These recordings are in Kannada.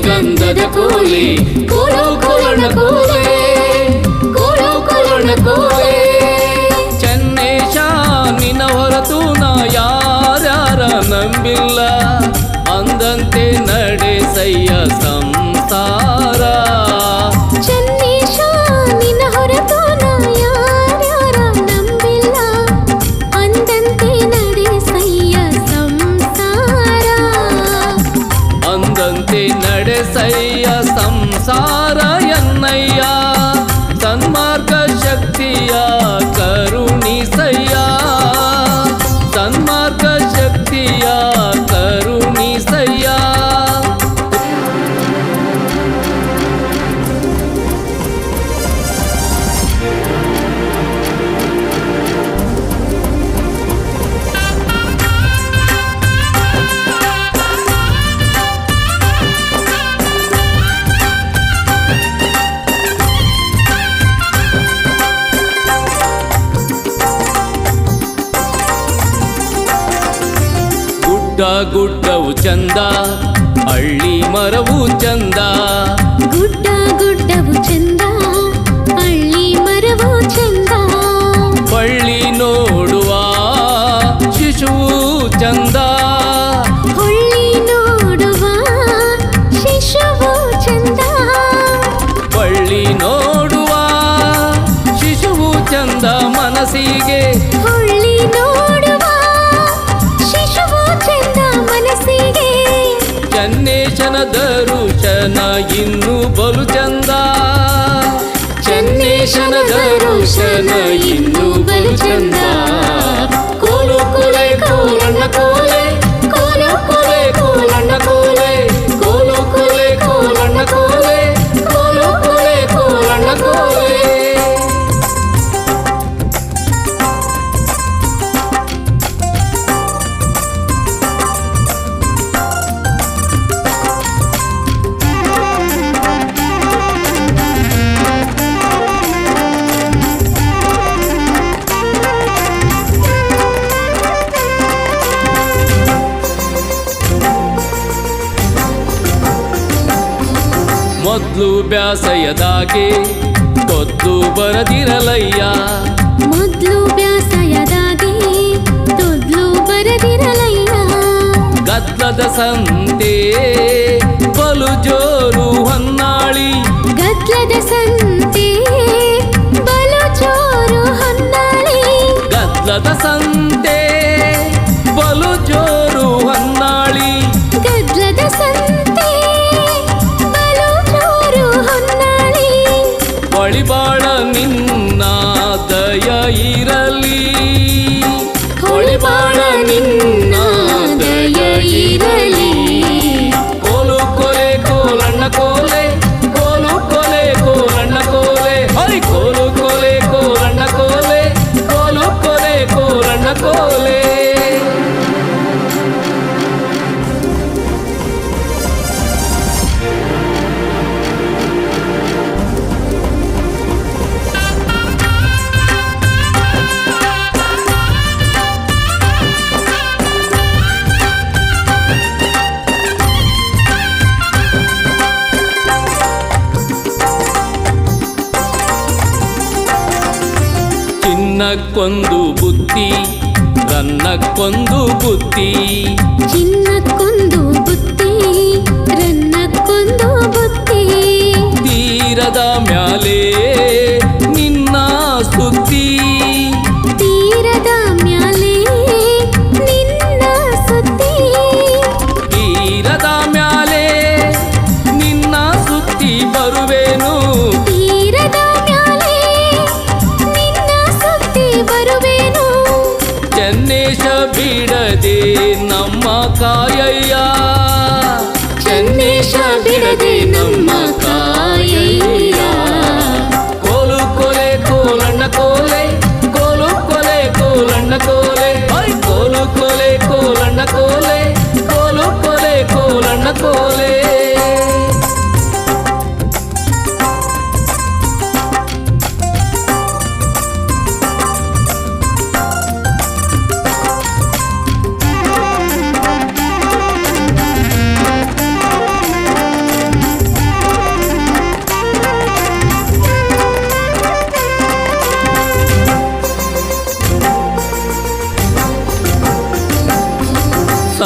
ಗಂಧದ ಕೋಲೆ ಕೋಲೋ ಕೋಲಣ ಕೋಲೆ ಕೋಲೋ ಕೋಲಣ ಕೋಲೆ ಚನ್ನೇಶ ನಿನ್ನ ಹೊರತು ನಾ ಯಾರ್ಯಾರ ನಂಬಿಲ್ಲ ಅಂದಂತೆ ನಡೆಸಯ್ಯ ಸಂ ஏசையா சம்சார என்னையா சன்மார்க்க சக்தியா ಗುಡ್ಡ ಗುಡ್ಡವು ಚಂದ ಹಳ್ಳಿ ಮರವು ಚಂದ. ಗುಡ್ಡ ಗುಡ್ಡವು ಚಂದ ಹಳ್ಳಿ ಮರವು ಚಂದ. ಬಳ್ಳಿ ನೋಡುವ ಶಿಶುವು ಚಂದ. ಹೊಳ್ಳಿ ನೋಡುವ ಶಿಶುವು ಚಂದ. ಬಳ್ಳಿ ನೋಡುವ ಶಿಶುವು ಚಂದ ಮನಸ್ಸಿಗೆ. ಚನ್ನೇಶನ ದರುಶನ ಇನ್ನು ಬಲು ಚಂದ ಚನ್ನೇಶನ ದರುಶನ ಇನ್ನು ಬಲು ಚಂದ ಕೋಲು ಕೊಲೆ ಕೋಲಣ್ಣ ಕೋಲೆ ಕೋಲು ಕೊಲೆ ಕೋಲಣ್ಣ ಕೋಲೆ ಕೋಲು ಕೊಲೆ ಕೋಲಣ್ಣ ಕೋಲೆ ಕೋಲು ಕೊಲೆ ಕೋಲಣ್ಣ ಕೋಲೆ ಮೊದ್ಲು ಬ್ಯಾಸಯದಾಗೆ ಕೊದ್ದು ಬರದಿರಲಯ್ಯ ಮೊದ್ಲು ಬ್ಯಾಸಯದಾಗಿ ತೊದ್ಲು ಬರದಿರಲಯ್ಯ ಗದ್ದಲದ ಸಂತೆ ಬಲು ಜೋರು ಚಿನ್ನಕ್ಕೊಂದು ಕೊಂದು ಬುತ್ತಿ ಚಿನ್ನ ಚಿನ್ನಕ್ಕೊಂದು ಬುತ್ತಿ ರನ್ನಕ್ಕೊಂದು ಬುತ್ತಿ. ತೀರದ ಮ್ಯಾಲೆ ಬಿಡದೆ ನಮ್ಮ ಕಾಯಯ್ಯ ಚೆನ್ನೇಶ ಬಿಡದೆ ನಮ್ಮ ಕಾಯಯ್ಯ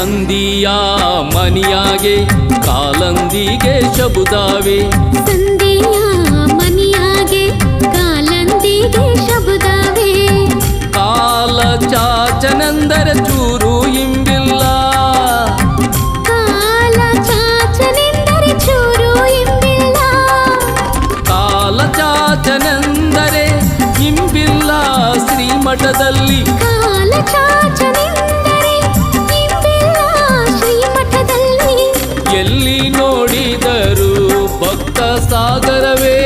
ಸಂಧಿಯ ಮನಿಯಾಗೆ ಕಾಲಂದಿಗೆ ಶಬುದಾವೆ. భక్త సాగరవే